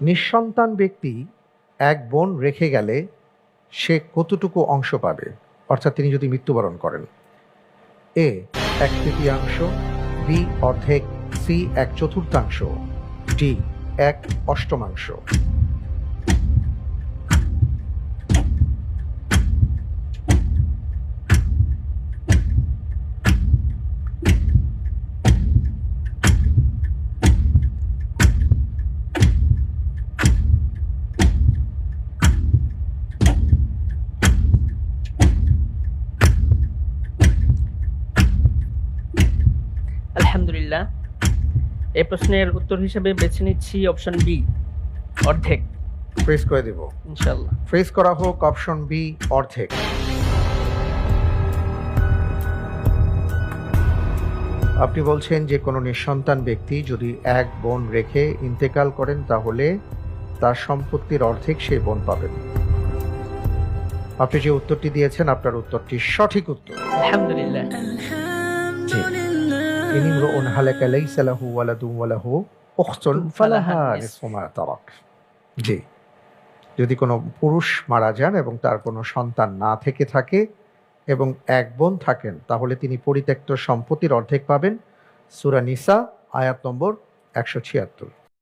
নিঃসন্তান ব্যক্তি এক বোন রেখে গেলে সে কতটুকু অংশ পাবে? অর্থাৎ তিনি যদি মৃত্যুবরণ করেন। এ এক তৃতীয়াংশ, বি অর্ধেক, সি এক চতুর্থাংশ, ডি এক অষ্টমাংশ। আলহামদুলিল্লাহ। এই প্রশ্নের উত্তর হিসেবে বেছে নিচ্ছি অপশন বি অর্ধেক। ফ্রেজ করে দিব। ইনশাল্লাহ ফ্রেজ করা হোক অপশন বি অর্ধেক। আপনি বলছেন যে কোনো নিঃসন্তান ব্যক্তি যদি এক বোন রেখে ইন্তেকাল করেন তাহলে তার সম্পত্তির অর্ধেক সেই বোন পাবেন আপনি যে উত্তরটি দিয়েছেন আপনার উত্তরটি সঠিক উত্তর। আলহামদুলিল্লাহ। জি ইন ইমরুউন হালাকা লাইসা লাহু ওয়ালাদুন ওয়া লাহু উখতুন ফালাহা নিসফু মা তারাক জি। যদি কোনো পুরুষ মারা যান এবং তার কোনো সন্তান না থেকে থাকে এবং এক বোন থাকেন তাহলে তিনি পরিত্যক্ত সম্পত্তির অর্ধেক পাবেন। সুরা নিসা আয়াত নম্বর একশো ছিয়াত্তর।